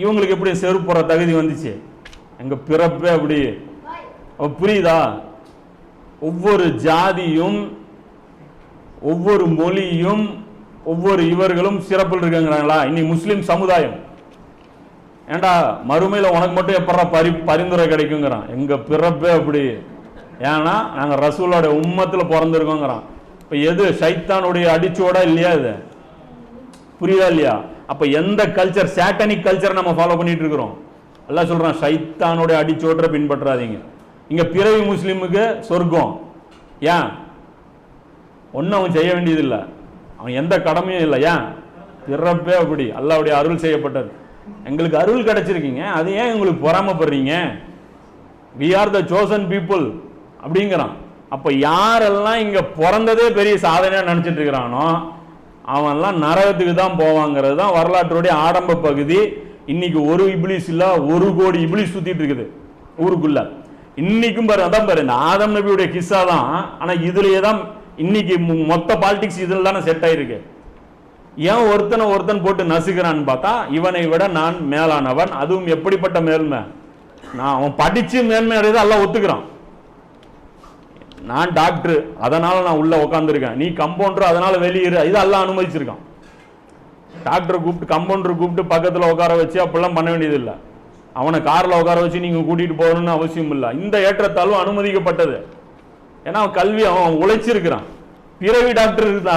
இவங்களுக்கு எப்படி செருப்பு போற தகுதி வந்துச்சு? எங்கள் பிறப்பே அப்படி. புரியுதா? ஒவ்வொரு ஜாதியும் ஒவ்வொரு மொழியும் ஒவ்வொரு இவர்களும் சிறப்பில் இருக்குங்கிறாங்களா? இனி முஸ்லீம் சமுதாயம். ஏண்டா மறுமையில் உனக்கு மட்டும் எப்படா பரி பரிந்துரை கிடைக்குங்கிறான். எங்கள் பிறப்பே அப்படி. ஏன்னா நாங்கள் ரசூலோட உம்மத்தில் பிறந்திருக்கோங்கிறான். இப்போ எது சைத்தானுடைய அடிச்சோட இல்லையா இது? புரியுதா இல்லையா? அப்ப எந்த கல்ச்சர் சாட்டனிக் கல்ச்சர் நம்ம ஃபாலோ பண்ணிட்டு இருக்கிறோம் எல்லாம் சொல்றான் சைத்தானுடைய அடிச்சோற்ற பின்பற்றாதீங்க. இங்க பிறவி முஸ்லீமுக்கு சொர்க்கம். ஏன்? ஒன்றும் அவன் செய்ய வேண்டியதில்லை. அவன் எந்த கடமையும் இல்லை. ஏன்? பிறப்பே அப்படி. அல்லாவுடைய அருள் செய்யப்பட்டது. எங்களுக்கு அருள் கிடைச்சிருக்கீங்க. அது ஏன் உங்களுக்கு பொறாமப்படுறீங்க? We are the chosen people அப்படிங்கிறான். அப்போ யாரெல்லாம் இங்கே பிறந்ததே பெரிய சாதனையாக நினச்சிட்டு இருக்கிறானோ அவன்லாம் நரகத்துக்கு தான் போவாங்கிறது தான் வரலாற்றுடைய ஆடம்ப பகுதி. இன்னைக்கு ஒரு இப்ளிஸ் இல்லை ஒரு கோடி இப்ளிஸ் சுற்றிட்டு இருக்குது ஊருக்குள்ள. இன்னைக்கும் பாரு அதான் பாரு இந்த ஆதம் நபியுடைய கிஸ்ஸா தான். ஆனால் இதுலயே தான் இன்னைக்கு மொத்த பாலிடிக்ஸ் இதில் தானே செட் ஆயிருக்கு. ஏன் ஒருத்தனை ஒருத்தன் போட்டு நசுக்கிறான்னு பார்த்தா இவனை விட நான் மேலானவன். அதுவும் எப்படிப்பட்ட மேல்மை? நான் அவன் படிச்சு மேன்மை அடையதை எல்லாம் ஒத்துக்கிறான். நான் டாக்டர் அதனால நான் உள்ள உட்காந்துருக்கேன் நீ கம்பவுண்டர் அதனால வெளியேறு. இது எல்லாம் அனுமதிச்சிருக்கான். டாக்டரை கூப்பிட்டு கம்பவுண்டர் கூப்பிட்டு பக்கத்தில் உட்கார வச்சு அப்படிலாம் பண்ண வேண்டியது இல்லை அவனை காரில் உட்கார வச்சு நீங்கள் கூட்டிகிட்டு போகணும்னு அவசியம் இல்லை. இந்த ஏற்றத்தாழ்வு அனுமதிக்கப்பட்டது. ஏன்னா அவன் கல்வி அவன் உழைச்சிருக்கிறான். பிறவி டாக்டர் இருந்தா.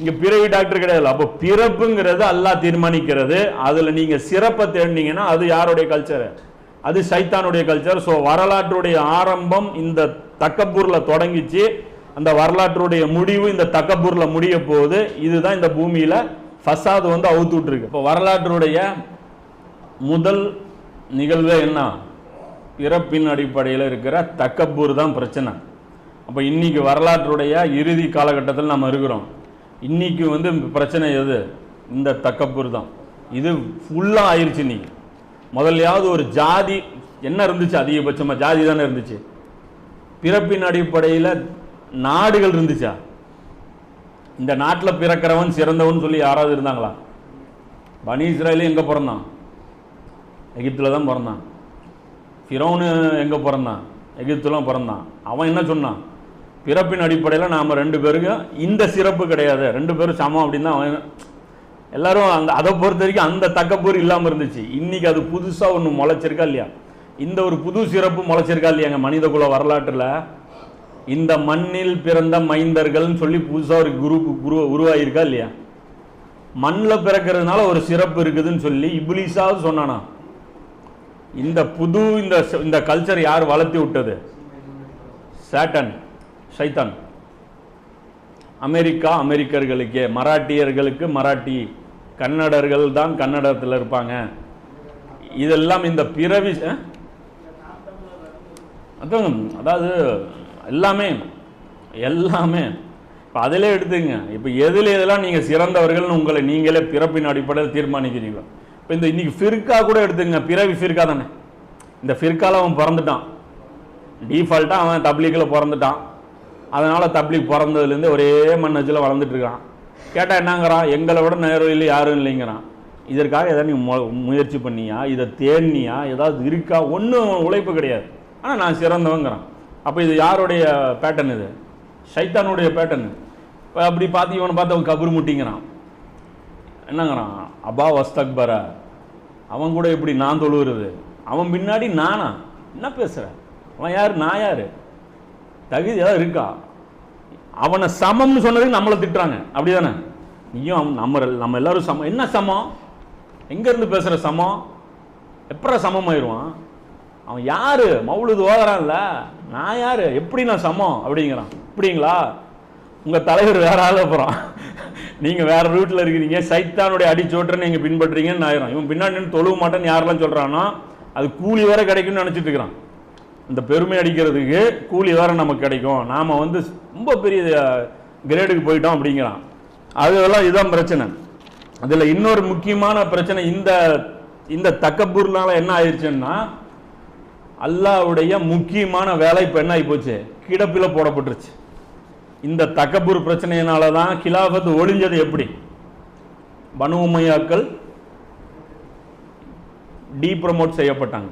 இங்க பிறவி டாக்டர் கிடையாது. அப்போ பிறப்புங்கிறது எல்லாம் தீர்மானிக்கிறது. அதுல நீங்க சிறப்பை தேடினீங்கன்னா அது யாருடைய கல்ச்சர் அது சைத்தானுடைய கல்ச்சர் ஸோ வரலாற்றுடைய ஆரம்பம் இந்த தக்கப்பூரில் தொடங்கிச்சு. அந்த வரலாற்றுடைய முடிவு இந்த தக்கப்பூரில் முடிய போகுது. இதுதான் இந்த பூமியில் ஃபசாது வந்து அவுத்து விட்டுருக்கு இப்போ வரலாற்றுடைய முதல் நிகழ்வே என்ன? பிறப்பின் அடிப்படையில் இருக்கிற தக்கப்பூர் தான் பிரச்சனை. அப்போ இன்றைக்கி வரலாற்றுடைய இறுதி காலகட்டத்தில் நம்ம இருக்கிறோம். இன்னைக்கு வந்து பிரச்சனை எது? இந்த தக்கப்பூர் தான். இது ஃபுல்லாக ஆயிடுச்சு இன்னைக்கு. முதல்லையாவது ஒரு ஜாதி என்ன இருந்துச்சு? அதிகபட்சமாக ஜாதி தானே இருந்துச்சு. பிறப்பின் அடிப்படையில் நாடுகள் இருந்துச்சா? இந்த நாட்டில் பிறக்கிறவன் சிறந்தவன் சொல்லி யாராவது இருந்தாங்களா? பனி இஸ்ராயலும் எங்கே பிறந்தான்? எகிப்தில் தான் பிறந்தான். ஃபிரோனு எங்கே பிறந்தான்? எகிப்துலாம் பிறந்தான். அவன் என்ன சொன்னான்? பிறப்பின் அடிப்படையில் நாம் ரெண்டு பேருக்கும் இந்த சிறப்பு கிடையாது. ரெண்டு பேரும் சமம் அப்படின்னு தான் அவன் எல்லாரும் அந்த அதை பொறுத்த வரைக்கும் அந்த தக்கப்பூர் இல்லாமல் இருந்துச்சு. இன்றைக்கி அது புதுசாக ஒன்று முளைச்சிருக்கா இல்லையா? இந்த ஒரு புது சிறப்பு முளைச்சிருக்கா இல்லையாங்க மனித குல வரலாற்றில்? இந்த மண்ணில் பிறந்த மைந்தர்கள்னு சொல்லி புதுசாக ஒரு குரூப் குரு உருவாகியிருக்கா இல்லையா? மண்ணில் பிறக்கிறதுனால ஒரு சிறப்பு இருக்குதுன்னு சொல்லி இப்லீஸாவது சொன்னானா? இந்த புது இந்த இந்த கல்ச்சர் யார் வளர்த்தி விட்டது? சேட்டன் சைத்தான். அமெரிக்கா அமெரிக்கர்களுக்கே மராட்டியர்களுக்கு மராட்டி கன்னடர்கள் தான் கன்னடத்தில் இருப்பாங்க. இதெல்லாம் இந்த பிறவி அதான் அதாவது எல்லாமே எல்லாமே. இப்போ அதிலே எடுத்துங்க. இப்போ எதில் எதெல்லாம் நீங்கள் சிறந்தவர்கள்னு உங்களை நீங்களே பிறப்பின் அடிப்படையில் தீர்மானிக்கிறீங்களோ. இப்போ இந்த இன்னைக்கு ஃபிர்கா கூட எடுத்துங்க. பிறவி ஃபிர்கா தானே. இந்த ஃபிர்காவில் அவன் பிறந்துட்டான். டீஃபால்ட்டாக அவன் தப்லீக்கில் பிறந்துட்டான். அதனால் தப்லீக் பிறந்ததுலேருந்து ஒரே மண்ணச்சில் வளர்ந்துட்டு இருக்கான் கேட்டால் என்னங்கிறான்? எங்களை விட நேரில் யாரும் இல்லைங்கிறான். இதற்காக எதாவது நீ மு- முயற்சி பண்ணியா? இதை தேடினியா ஏதாவது இருக்கா? ஒன்றும் உழைப்பு கிடையாது. ஆனால் நான் சிறந்தவங்கிறான். அப்போ இது யாருடைய பேட்டர்ன் இது? சைத்தானுடைய பேட்டர்ன் இப்போ அப்படி பார்த்து இவனை பார்த்து அவன் கபுரு முட்டிங்கிறான். என்னங்கிறான்? அபா வஸ்தக்பர. அவன் கூட எப்படி நான் தொழுகிறது அவன் பின்னாடி நானா? என்ன பேசுகிற அவன் யார்? நான் யார்? தகுதி ஏதாவது இருக்கா? அவனை சமம்னு சொன்னதுக்கு நம்மளை திட்டுறாங்க. அப்படி தானே நீயும் அவன் நம்ம நம்ம எல்லாரும் சமம். என்ன சமம்? எங்கேருந்து பேசுகிற சமம்? எப்படா சமம் ஆயிடுவான் அவன் யார்? மவுழுது ஓதுறான்ல நான் யார்? எப்படி நான் சமம்? அப்படிங்கிறான். அப்படிங்களா? உங்கள் தலைவர் வேற ஆள அப்புறம் நீங்கள் வேறு ரூட்டில் இருக்கிறீங்க. சைத்தானுடைய அடிச்சோட்டை நீங்கள் பின்பற்றீங்கன்னு ஆயிரும் இவன் பின்னாடி தொழுவ மாட்டேன்னு யாரெல்லாம் சொல்றானோ அது கூலி வேற கிடைக்கும்னு நினச்சிட்டு இருக்கிறான். இந்த பெருமை அடிக்கிறதுக்கு கூலி வேற நமக்கு கிடைக்கும். நாம் வந்து ரொம்ப பெரிய கிரேடுக்கு போயிட்டோம் அப்படிங்கிறான். அதெல்லாம் இதுதான் பிரச்சனை. அதில் இன்னொரு முக்கியமான பிரச்சனை இந்த இந்த தக்கபூர்னால என்ன ஆயிடுச்சுன்னா அல்லாவுடைய முக்கியமான வேலை இப்போ என்ன ஆகிப்போச்சு போச்சு? போடப்பட்டுருச்சு. இந்த தக்கபூர் பிரச்சனையினால தான் கிலாஃபத்து ஒழிஞ்சது எப்படி? பனு உமையாக்கள் டீ ப்ரமோட் செய்யப்பட்டாங்க.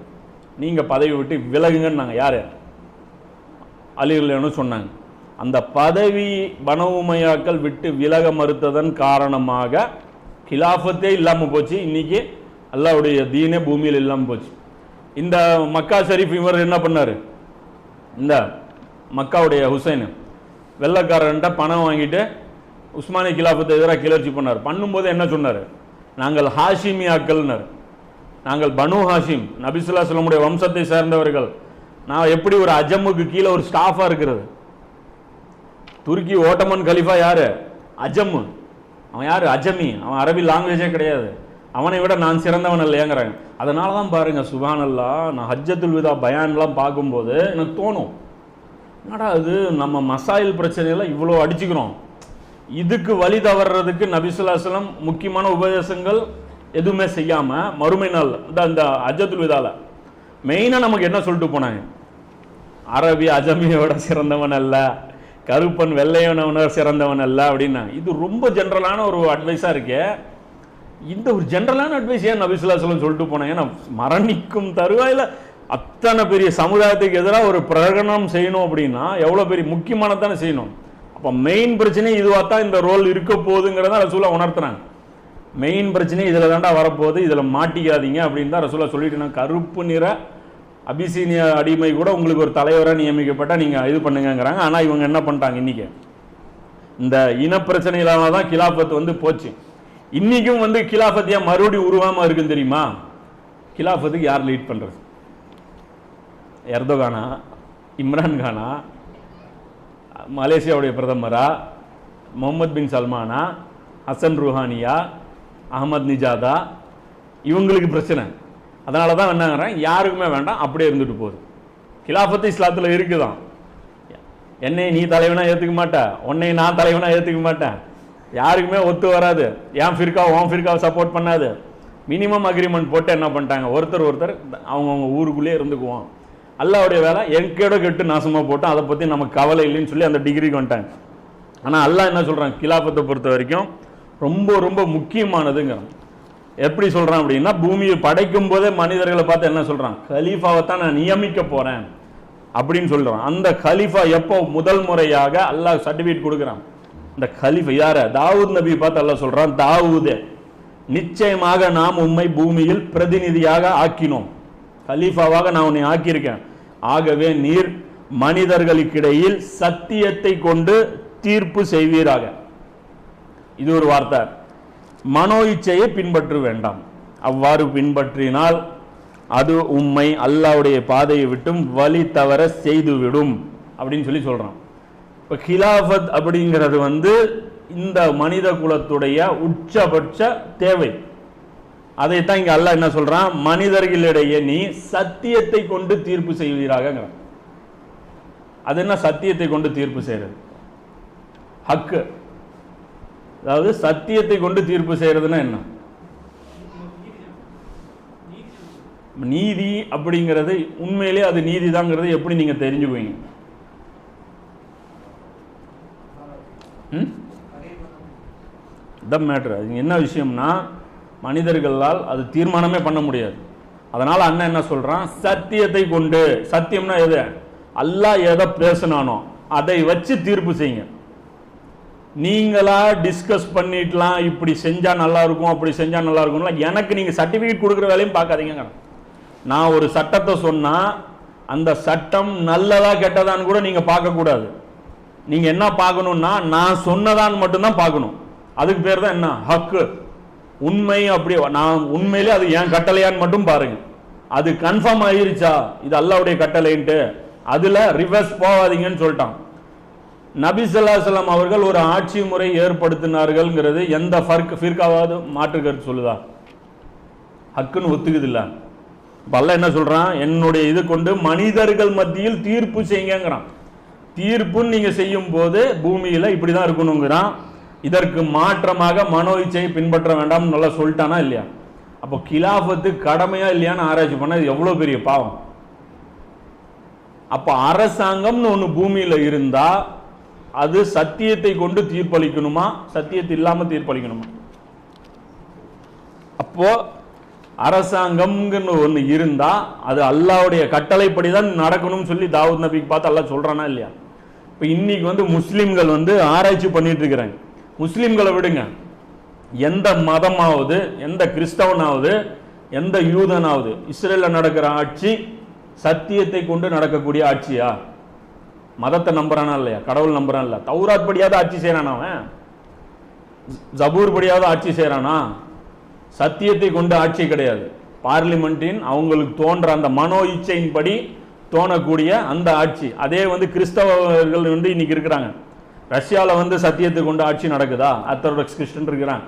நீங்கள் பதவி விட்டு விலகுங்கன்னாங்க. யார்? அலிகள்னு சொன்னாங்க. அந்த பதவி பனவுமையாக்கள் விட்டு விலக மறுத்ததன் காரணமாக கிலாஃபத்தே இல்லாமல் போச்சு. இன்னைக்கு அல்லாவுடைய தீனே பூமியில் இல்லாமல் போச்சு. இந்த மக்கா ஷரீஃப் இவர் என்ன பண்ணார்? இந்த மக்காவுடைய ஹுசைன் வெள்ளக்காரன்ட்ட பணம் வாங்கிட்டு உஸ்மானி கிலாஃபத்தை எதிராக கிளர்ச்சி பண்ணார். பண்ணும்போது என்ன சொன்னார்? நாங்கள் ஹாஷிமியாக்கள்னர். நாங்கள் பனு ஹாஷிம் நபிசுல்லா சொல்லமுடைய வம்சத்தை சேர்ந்தவர்கள். நான் எப்படி ஒரு அஜம்முக்கு கீழே ஒரு ஸ்டாஃபாக இருக்கிறது? துருக்கி ஓட்டமன் கலிஃபா யார்? அஜம். அவன் யார்? அஜமி. அவன் அரபி லாங்குவேஜே கிடையாது. அவனை விட நான் சிறந்தவன் இல்லையாங்கிறாங்க. அதனால தான் பாருங்க சுபானல்லா நான் ஹஜ்ஜத்துல் விதா பயான்லாம் பார்க்கும்போது எனக்கு தோணும் என்னடா இது நம்ம மசாயில் பிரச்சனையெல்லாம் இவ்வளோ அடிச்சுக்கிறோம். இதுக்கு வழி தவறுறதுக்கு நபிசுல்லாஸ்லம் முக்கியமான உபதேசங்கள் எதுவுமே செய்யாமல் மறுமை நாள் இந்த இந்த ஹஜ்ஜத்துல் மெயினாக நமக்கு என்ன சொல்லிட்டு போனாங்க? அரபி அஜமியோட சிறந்தவன் அல்ல கருப்பன் வெள்ளையனவன சிறந்தவன் அல்ல அப்படின்னா இது ரொம்ப ஜென்ரலான ஒரு அட்வைஸாக இருக்கே. இந்த ஒரு ஜென்ரலான அட்வைஸ் ஏன் நபிசுல்லாஸ்லம் சொல்லிட்டு போனேன்? ஏன்னா மரணிக்கும் தருவாயில் அத்தனை பெரிய சமுதாயத்துக்கு எதிராக ஒரு பிரகடனம் செய்யணும் அப்படின்னா எவ்வளோ பெரிய முக்கியமானதானே செய்யணும். அப்போ மெயின் பிரச்சனை இதுவாக தான் இந்த ரோல் இருக்க போகுதுங்கிறத ரசூலா உணர்த்துறாங்க. மெயின் பிரச்சனை இதில் தாண்டா வரப்போகுது இதில் மாட்டிக்காதீங்க அப்படின்னு தான் ரசூலா சொல்லிட்டு கருப்பு நிற அபிசீனிய அடிமை கூட உங்களுக்கு ஒரு தலைவராக நியமிக்கப்பட்டால் நீங்கள் இது பண்ணுங்கங்கிறாங்க. ஆனால் இவங்க என்ன பண்ணிட்டாங்க இன்னைக்கு? இந்த இனப்பிரச்சனையிலான தான் கிலாபத் வந்து போச்சு. இன்னைக்கும் வந்து கிலாஃபத் ஏன் மறுபடியும் உருவாம இருக்குன்னு தெரியுமா? கிலாஃபத்துக்கு யார் லீட் பண்றது? எர்தோகானா இம்ரான் கானா மலேசியாவுடைய பிரதமரா முகமது பின் சல்மானா ஹசன் ருஹானியா அகமது நிஜாதா? இவங்களுக்கு பிரச்சனை. அதனால தான் என்னங்கிறேன் யாருக்குமே வேண்டாம். அப்படியே இருந்துட்டு போகுது. கிலாஃபத்து இஸ்லாத்தில் இருக்குதான். என்னை நீ தலைவனா ஏற்றுக்க மாட்டேன் உன்னை நான் தலைவனா ஏற்றுக்க மாட்டேன். யாருக்குமே ஒத்து வராது. ஏன் ஃபிர்கா ஓன் ஃபிர்காவை சப்போர்ட் பண்ணாது. மினிமம் அக்ரிமெண்ட் போட்டு என்ன பண்ணிட்டாங்க? ஒருத்தர் ஒருத்தர் அவங்கவுங்க ஊருக்குள்ளேயே இருந்துக்குவோம் அல்லாவுடைய வேலை எங்கேட கெட்டு நாசமாக போட்டோம் அதை பற்றி நமக்கு கவலை இல்லைன்னு சொல்லி அந்த டிகிரிக்கு வந்துட்டாங்க ஆனால் அல்லாஹ் என்ன சொல்கிறான் கிலாபத்தை பொறுத்த வரைக்கும் ரொம்ப ரொம்ப முக்கியமானதுங்க. எப்படி சொல்கிறான் அப்படின்னா பூமியை படைக்கும் போதே மனிதர்களை பார்த்து என்ன சொல்கிறான் கலீஃபாவை தான் நான் நியமிக்க போகிறேன் அப்படின்னு சொல்கிறான் அந்த கலீஃபா எப்போ முதல் முறையாக அல்லாஹ் சர்டிஃபிகேட் கொடுக்குறான்? இந்த கலீஃபா யார? தாவூத் நபி பார்த்து அல்ல சொல்கிறான் தாவூதே நிச்சயமாக நாம் உம்மை பூமியில் பிரதிநிதியாக ஆக்கினோம். கலீஃபாவாக நான் உன்னை ஆக்கியிருக்கேன். ஆகவே நீர் மனிதர்களுக்கிடையில் சத்தியத்தை கொண்டு தீர்ப்பு செய்வீராக. இது ஒரு வார்த்தை. மனோ இச்சையை பின்பற்ற வேண்டாம். அவ்வாறு பின்பற்றினால் அது உம்மை அல்லாவுடைய பாதையை விட்டும் வழி தவற செய்துவிடும் அப்படின்னு சொல்லி சொல்றான். இப்போ ஹிலாஃபத் அப்படிங்கிறது வந்து இந்த மனித குலத்துடைய உச்சபட்ச தேவை. அதைத்தான் இங்கே அல்லாஹ் என்ன சொல்கிறான் மனிதர்களிடையே நீ சத்தியத்தை கொண்டு தீர்ப்பு செய்வீராக அது என்ன சத்தியத்தை கொண்டு தீர்ப்பு செய்கிறது ஹக்கு. அதாவது சத்தியத்தை கொண்டு தீர்ப்பு செய்கிறதுனா என்ன? நீதி. அப்படிங்கிறது உண்மையிலே அது நீதிதாங்கிறது எப்படி நீங்கள் தெரிஞ்சுக்குவீங்க? ம்? இதான் மேட்ரு அது என்ன விஷயம்னா மனிதர்களால் அது தீர்மானமே பண்ண முடியாது. அதனால் அண்ணன் என்ன சொல்கிறான் சத்தியத்தை கொண்டு. சத்தியம்னா எது? அல்லாஹ் எதை பேசினானோ அதை வச்சு தீர்ப்பு செய்யுங்க. நீங்களா டிஸ்கஸ் பண்ணிட்டலாம் இப்படி செஞ்சால் நல்லா இருக்கும் அப்படி செஞ்சால் நல்லா இருக்கும்ல எனக்கு நீங்கள் சர்டிஃபிகேட் கொடுக்குற வேலையும் பார்க்காதீங்க. நான் ஒரு சட்டத்தை சொன்னால் அந்த சட்டம் நல்லதா கெட்டதான்னு கூட நீங்கள் பார்க்கக்கூடாது. நீங்கள் நீங்க என்ன பார்க்கணும்னா நான் சொன்னதான்னு மட்டும்தான் பார்க்கணும். அதுக்கு பேர் தான் என்ன? ஹக்கு. உண்மை அப்படி நான் உண்மையிலே அது ஏன் கட்டளையான்னு மட்டும் பாருங்க. அது கன்ஃபார்ம் ஆயிருச்சா? இது அல்லாவுடைய கட்டளைன்ட்டு. அதுல ரிவர்ஸ் போகாதீங்கன்னு சொல்லிட்டான். நபி ஸல்லல்லாஹு அவர்கள் ஒரு ஆட்சி முறை ஏற்படுத்தினார்கள்ங்கிறது எந்த ஃபர்க் ஃபிர்காவது மாற்று கருத்து சொல்லுதா? ஹக்குன்னு ஒத்துக்குது இல்ல பல்ல என்ன சொல்றான்? என்னுடைய இது கொண்டு மனிதர்கள் மத்தியில் தீர்ப்பு செய்யுங்கிறான் தீர்ப்புன்னு நீங்கள் செய்யும் போது பூமியில் இப்படி தான் இருக்கணுங்கிறான். இதற்கு மாற்றமாக மனோ இச்சையை பின்பற்ற வேண்டாம்னு நல்லா சொல்லிட்டானா இல்லையா? அப்போ கிலாஃபத்து கடமையா இல்லையான்னு ஆராய்ச்சி பண்ண எவ்வளோ பெரிய பாவம். அப்போ அரசாங்கம்னு ஒன்று பூமியில் இருந்தால் அது சத்தியத்தை கொண்டு தீர்ப்பளிக்கணுமா? சத்தியத்தை இல்லாமல் தீர்ப்பளிக்கணுமா? அப்போ அரசாங்கம்னு ஒன்று இருந்தால் அது அல்லாவுடைய கட்டளைப்படி தான் நடக்கணும்னு சொல்லி தாவூத் நபிக்கு பார்த்து அல்லா சொல்கிறானா இல்லையா? இப்போ இன்னைக்கு வந்து முஸ்லீம்கள் வந்து ஆராய்ச்சி பண்ணிட்டு இருக்கிறாங்க முஸ்லீம்களை விடுங்க. எந்த மதமாவது எந்த கிறிஸ்தவனாவது எந்த யூதனாவது இஸ்ரேலில் நடக்கிற ஆட்சி சத்தியத்தை கொண்டு நடக்கக்கூடிய ஆட்சியா? மதத்தை நம்புறானா இல்லையா? கடவுள் நம்புறான் இல்லை தௌராத் படியாவது ஆட்சி செய்கிறானா அவன்? ஜபூர் படியாவது ஆட்சி செய்கிறானா சத்தியத்தை கொண்டு ஆட்சி கிடையாது. பார்லிமெண்ட்டின் அவங்களுக்கு தோன்ற அந்த மனோ இச்சையின்படி தோணக்கூடிய அந்த ஆட்சி. அதே வந்து கிறிஸ்தவர்கள் வந்து இன்னைக்கு இருக்கிறாங்க. ரஷ்யாவில் வந்து சத்தியத்தை கொண்டு ஆட்சி நடக்குதா? ஆர்த்தடாக்ஸ் கிறிஸ்டன் இருக்கிறாங்க.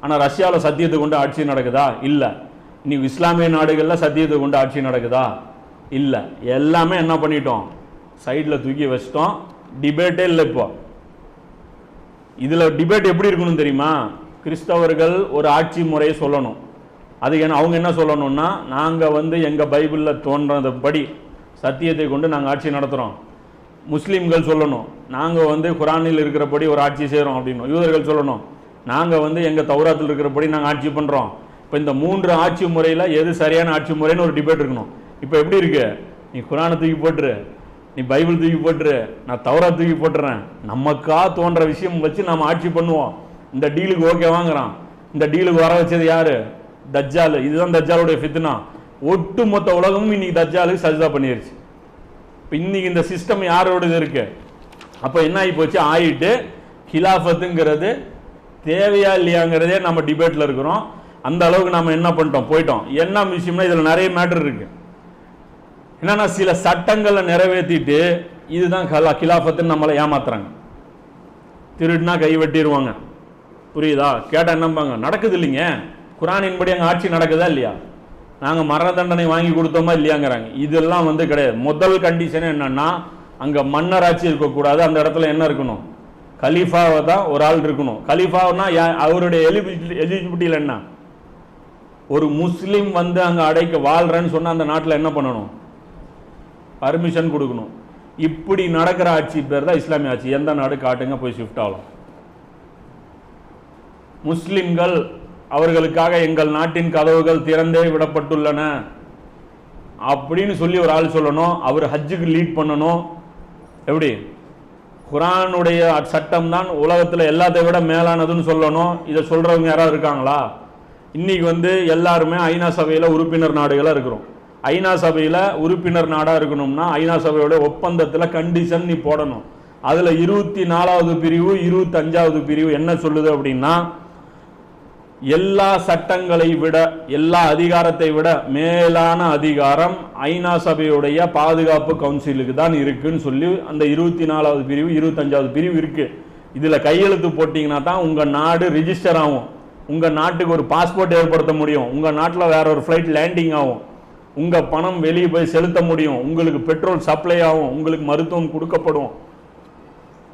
ஆனால் ரஷ்யாவில் சத்தியத்தை கொண்டு ஆட்சி நடக்குதா? இல்லை. இன்னைக்கு இஸ்லாமிய நாடுகளில் சத்தியத்தை கொண்டு ஆட்சி நடக்குதா? இல்லை. எல்லாமே என்ன பண்ணிட்டோம்? சைடில் தூக்கி வச்சிட்டோம். டிபேட்டே இல்லை இப்போ. இதில் டிபேட் எப்படி இருக்கணும் தெரியுமா? கிறிஸ்தவர்கள் ஒரு ஆட்சி முறையை சொல்லணும். அது என்ன அவங்க என்ன சொல்லணும்னா நாங்கள் வந்து எங்கள் பைபிளில் தோன்றதுபடி சத்தியத்தை கொண்டு நாங்கள் ஆட்சி நடத்துகிறோம் முஸ்லீம்கள் சொல்லணும் நாங்கள் வந்து குரானில் இருக்கிறபடி ஒரு ஆட்சி செய்கிறோம் அப்படின்னு. யூதர்கள் சொல்லணும் நாங்கள் வந்து எங்கள் தௌராத்தில் இருக்கிறபடி நாங்கள் ஆட்சி பண்ணுறோம் இப்போ இந்த மூன்று ஆட்சி முறையில் எது சரியான ஆட்சி முறைன்னு ஒரு டிபேட் இருக்கணும். இப்போ எப்படி இருக்கு? நீ குரானை தூக்கி போட்டுரு நீ பைபிள் தூக்கி போட்டுரு நான் தௌரா தூக்கி போட்டுறேன். நமக்கா தோன்ற விஷயம் வச்சு நம்ம ஆட்சி பண்ணுவோம். இந்த டீலுக்கு ஓகே வாங்குறான். இந்த டீலுக்கு வர வச்சது யாரு? தஜ்ஜால். இதுதான் தஜ்ஜாலுடைய ஃபித்னா. ஒட்டு மொத்த உலகமும் இன்னைக்கு தஜ்ஜாலுக்கு சஜிதா பண்ணிருச்சு. இப்போ இன்னைக்கு இந்த சிஸ்டம் யாரோடது இருக்கு? அப்போ என்ன ஆகி போச்சு ஆயிட்டு கிலாஃபத்துங்கிறது தேவையா இல்லையாங்கிறதே நம்ம டிபேட்டில் இருக்கிறோம். அந்த அளவுக்கு நம்ம என்ன பண்ணிட்டோம்? போயிட்டோம். என்ன விஷயம்னா இதில் நிறைய மேட்டர் இருக்கு. என்னன்னா சில சட்டங்களை நிறைவேற்றிட்டு இதுதான் கலா கிலாஃபத்துன்னு நம்மளை ஏமாத்துறாங்க. திருடுனா கை வெட்டிடுவாங்க புரியுதா? கேட்டால் என்னம்பாங்க நடக்குது இல்லைங்க. குரானின்படி அங்கே ஆட்சி நடக்குதா இல்லையா? நாங்கள் மரண தண்டனை வாங்கி கொடுத்தோமா இல்லையாங்கிறாங்க. இதெல்லாம் வந்து கிடையாது. முதல் கண்டிஷன் என்னன்னா அங்கே மன்னர் ஆட்சி இருக்கக்கூடாது. அந்த இடத்துல என்ன இருக்கணும்? கலீஃபாவை தான் ஒரு ஆள் இருக்கணும். கலீஃபாவுனா யா- அவருடைய எலிஜிபிலிட்டி எலிஜிபிலிட்டியில் என்ன? ஒரு முஸ்லீம் வந்து அங்கே அடைக்க வாழ்கிறேன்னு சொன்னால் அந்த நாட்டில் என்ன பண்ணணும்? பர்மிஷன் கொடுக்கணும். இப்படி நடக்கிற ஆட்சி பேர் தான் இஸ்லாமிய ஆட்சி. எந்த நாடு காட்டுங்க போய் ஷிஃப்ட் ஆகலாம். முஸ்லிம்கள் அவர்களுக்காக எங்கள் நாட்டின் கதவுகள் திறந்தே விடப்பட்டுள்ளன. அப்படின்னு சொல்லி ஒரு ஆள் சொல்லணும். அவர் ஹஜ்ஜுக்கு லீட் பண்ணணும். எப்படி? குரானுடைய சட்டம் தான் உலகத்தில் எல்லாத்தை விட மேலானதுன்னு சொல்லணும். இதை சொல்கிறவங்க யாராவது இருக்காங்களா? இன்றைக்கி வந்து எல்லாருமே ஐநா சபையில் உறுப்பினர் நாடுகளாக இருக்கிறோம். ஐநா சபையில் உறுப்பினர் நாடாக இருக்கணும்னா ஐநா சபையோட ஒப்பந்தத்தில் கண்டிஷன் நீ போடணும். அதில் இருபத்தி நாலாவது பிரிவு இருபத்தஞ்சாவது பிரிவு என்ன சொல்லுது அப்படின்னா எல்லா சட்டங்களை விட எல்லா அதிகாரத்தை விட மேலான அதிகாரம் ஐநா சபையுடைய பாதுகாப்பு கவுன்சிலுக்கு தான் இருக்குன்னு சொல்லி அந்த இருபத்தி நாலாவது பிரிவு இருபத்தஞ்சாவது பிரிவு இருக்குது இதில் கையெழுத்து போட்டிங்கன்னா தான் உங்கள் நாடு ரிஜிஸ்டர் ஆகும். உங்கள் நாட்டுக்கு ஒரு பாஸ்போர்ட் ஏற்படுத்த முடியும். உங்கள் நாட்டில் வேற ஒரு ஃப்ளைட் லேண்டிங் ஆகும். உங்கள் பணம் வெளியே போய் செலுத்த முடியும். உங்களுக்கு பெட்ரோல் சப்ளை ஆகும். உங்களுக்கு மருத்துவம் கொடுக்கப்படும்.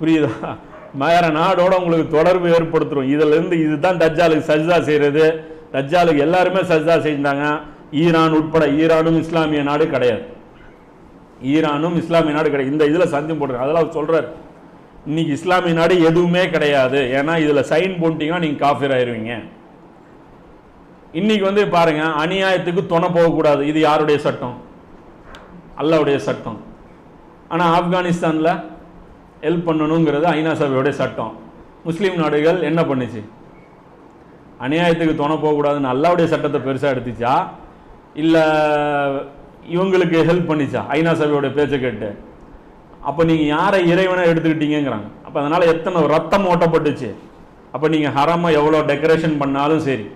புரியுதா? வேற நாடோட உங்களுக்கு தொடர்பு ஏற்படுத்துரும். இதுல இருந்து இதுதான் தஜ்ஜாலுக்கு சஜ்தா செய்யறது. தஜ்ஜாலுக்கு எல்லாருமே சஜ்தா செஞ்சாங்க ஈரான் உட்பட ஈரானும் இஸ்லாமிய நாடு கிடையாது. ஈரானும் இஸ்லாமிய நாடு கிடையாது. இந்த இதுல சந்தியம் போடுறாங்க அதெல்லாம் சொல்கிறார் சொல்றாரு. இன்னைக்கு இஸ்லாமிய நாடு எதுவுமே கிடையாது. ஏன்னா இதுல சைன் போட்டீங்கன்னா நீங்க காஃபிர் ஆயிருவீங்க. இன்னைக்கு வந்து பாருங்க அநியாயத்துக்கு துணை போகக்கூடாது. இது யாருடைய சட்டம்? அல்லாவுடைய சட்டம். ஆனால் ஆப்கானிஸ்தானில் ஹெல்ப் பண்ணணுங்கிறது ஐநா சபையோடைய சட்டம். முஸ்லீம் நாடுகள் என்ன பண்ணுச்சு? அநியாயத்துக்கு துணை போகக்கூடாதுன்னு அல்லாவுடைய சட்டத்தை பெருசாக எடுத்துச்சா? இல்லை இவங்களுக்கு ஹெல்ப் பண்ணிச்சா? ஐநா சபையோட பேச்சை கேட்டு. அப்போ நீங்கள் யாரை இறைவனை எடுத்துக்கிட்டீங்கிறாங்க அப்போ அதனால் எத்தனை ரத்தம் ஓட்டப்பட்டுச்சு? அப்போ நீங்கள் ஹரமாக எவ்வளோ டெக்கரேஷன் பண்ணாலும் சரி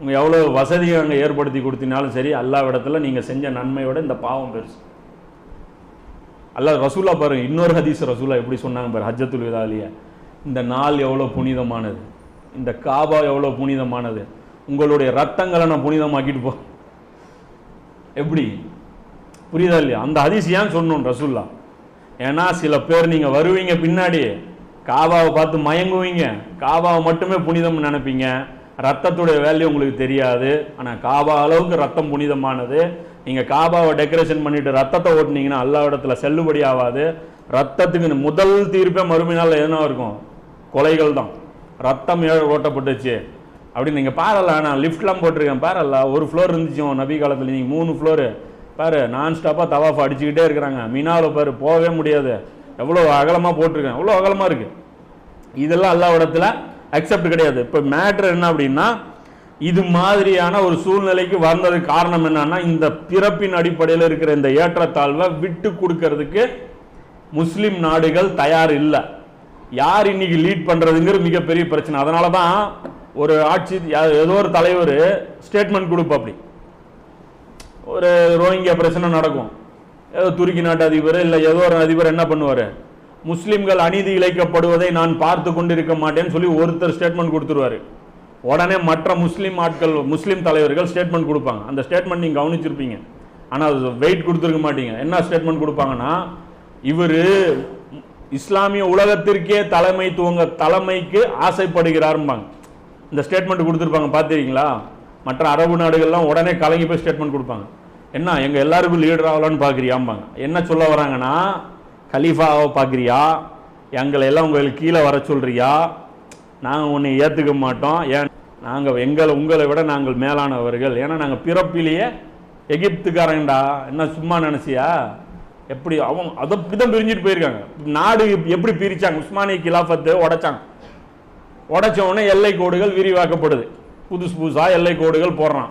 உங்கள் எவ்வளோ வசதியை அங்கே ஏற்படுத்தி கொடுத்தினாலும் சரி எல்லா இடத்துல நீங்கள் செஞ்ச நன்மையோட இந்த பாவம் பெருசு. அல்ல ரசூலா பாருங்க இன்னொரு ஹதீஸ் ரசூலா எப்படி சொன்னாங்க பாரு ஹஜ்ஜத்துல் விதாலிய. இந்த நாள் எவ்வளோ புனிதமானது இந்த காபா எவ்வளோ புனிதமானது உங்களுடைய ரத்தங்களை நான் புனிதமாக்கிட்டு போ. எப்படி? புரியுதா இல்லையா? அந்த ஹதீஸ் ஏன் சொன்னோம் ரசூல்லா ஏன்னா சில பேர் நீங்க வருவீங்க பின்னாடி காபாவை பார்த்து மயங்குவீங்க. காபாவை மட்டுமே புனிதம்னு நினைப்பீங்க. ரத்தத்துடைய வேல்யூ உங்களுக்கு தெரியாது. ஆனா காபா அளவுக்கு ரத்தம் புனிதமானது. நீங்கள் காபாவை டெக்கரேஷன் பண்ணிட்டு ரத்தத்தை ஓட்டுனீங்கன்னா அல்லாவிடத்தில் செல்லுபடி ஆகாது ரத்தத்துக்கு முதல் தீர்ப்பே மறுமையினால் எதுனா இருக்கும்? கொலைகள் தான். ரத்தம் ஏ- ஓட்டப்பட்டுச்சு. அப்படின்னு நீங்கள் பாரல நான் லிஃப்ட்லாம் போட்டிருக்கேன் பாரல ஒரு ஃப்ளோர் இருந்துச்சு உன் நபி காலத்தில். நீங்கள் மூணு ஃப்ளோரு பாரு நான் ஸ்டாப்பாக தவாஃப் அடிச்சுக்கிட்டே இருக்கிறாங்க. மினாவில் பாரு போகவே முடியாது. எவ்வளோ அகலமாக போட்டிருக்கேன். எவ்வளோ அகலமாக இருக்குது இதெல்லாம் அல்லாவிடத்தில் அக்செப்ட் கிடையாது. இப்போ மேட்ரு என்ன அப்படின்னா இது மாதிரியான ஒரு சூழ்நிலைக்கு வந்ததுக்கு காரணம் என்னன்னா இந்த பிறப்பின் அடிப்படையில் இருக்கிற இந்த ஏற்றத்தாழ்வை விட்டு கொடுக்கறதுக்கு முஸ்லீம் நாடுகள் தயார் இல்லை. யார் இன்னைக்கு லீட் பண்றதுங்கிற மிகப்பெரிய பிரச்சனை. அதனால தான் ஒரு ஆட்சி ஏதோ ஒரு தலைவர் ஸ்டேட்மெண்ட் கொடுப்பாப்படி ஒரு ரோஹிங்கியா பிரச்சனை நடக்கும். ஏதோ துருக்கி நாட்டு அதிபர் இல்லை ஏதோ ஒரு அதிபர் என்ன பண்ணுவார்? முஸ்லீம்கள் அநீதி இழைக்கப்படுவதை நான் பார்த்து கொண்டிருக்க மாட்டேன்னு சொல்லி ஒருத்தர் ஸ்டேட்மெண்ட் கொடுத்துருவாரு. உடனே மற்ற முஸ்லீம் ஆட்கள் முஸ்லீம் தலைவர்கள் ஸ்டேட்மெண்ட் கொடுப்பாங்க. அந்த ஸ்டேட்மெண்ட் நீங்கள் கவனிச்சிருப்பீங்க. ஆனால் அது வெயிட் கொடுத்துருக்க மாட்டீங்க. என்ன ஸ்டேட்மெண்ட் கொடுப்பாங்கன்னா இவர் இஸ்லாமிய உலகத்திற்கே தலைமை துவங்க தலைமைக்கு ஆசைப்படுகிறாரும்பாங்க. இந்த ஸ்டேட்மெண்ட் கொடுத்துருப்பாங்க பார்த்துருக்கீங்களா? மற்ற அரபு நாடுகள்லாம் உடனே கலங்கி போய் ஸ்டேட்மெண்ட் கொடுப்பாங்க. என்ன எங்கள் எல்லாருக்கும் லீடர் ஆகலான்னு பார்க்குறியாம்பாங்க. என்ன சொல்ல வராங்கன்னா கலீஃபாவை பார்க்குறியா? எங்களை எல்லாம் உங்களுக்கு கீழே வர சொல்கிறியா நாங்கள் உன்னை ஏற்றுக்க மாட்டோம். ஏன் நாங்கள் எங்களை உங்களை விட நாங்கள் மேலானவர்கள். ஏன்னா நாங்கள் பிறப்பிலேயே எகிப்துக்காரங்கடா என்ன சும்மா நினச்சியா? எப்படி அவங்க அதை தான் பிரிஞ்சுட்டு போயிருக்காங்க. நாடு எப்படி பிரித்தாங்க உஸ்மானிய கிலாஃபத்து உடைச்சாங்க. உடைச்ச உடனே எல்லை கோடுகள் விரிவாக்கப்படுது. புதுசு புதுசாக எல்லை கோடுகள் போடுறான்.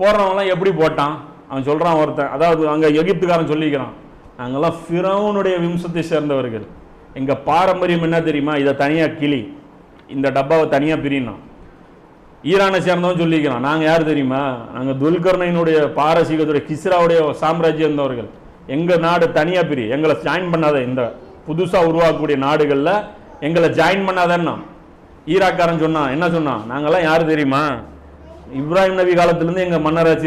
போடுறவங்களாம் எப்படி போட்டான்? அவன் சொல்கிறான் ஒருத்தன் அதாவது அங்கே எகிப்துக்காரன் சொல்லிக்கிறான். நாங்கள்லாம் ஃபிரௌனுடைய விம்சத்தை சேர்ந்தவர்கள். எங்கள் பாரம்பரியம் என்ன தெரியுமா? இதை தனியாக கிளி. இந்த டப்பாவை தனியாக பிரியணும் ஈரானை சேர்ந்தவன் சொல்லிக்கிறான். நாங்கள் யார் தெரியுமா? நாங்கள் துல்கர்ணையினுடைய பாரசீகத்துடைய கிஸ்ராவுடைய சாம்ராஜ்யம் இருந்தவர்கள். எங்கள் நாடு தனியாக பிரி எங்களை ஜாயின் பண்ணாத இந்த புதுசாக உருவாக்கக்கூடிய நாடுகளில் எங்களை ஜாயின் பண்ணாதன்னா ஈராக்காரன் சொன்னான் என்ன சொன்னான்? நாங்கெல்லாம் யார் தெரியுமா? இப்ராஹிம் நபி காலத்துலேருந்து எங்கள் மன்னராட்சி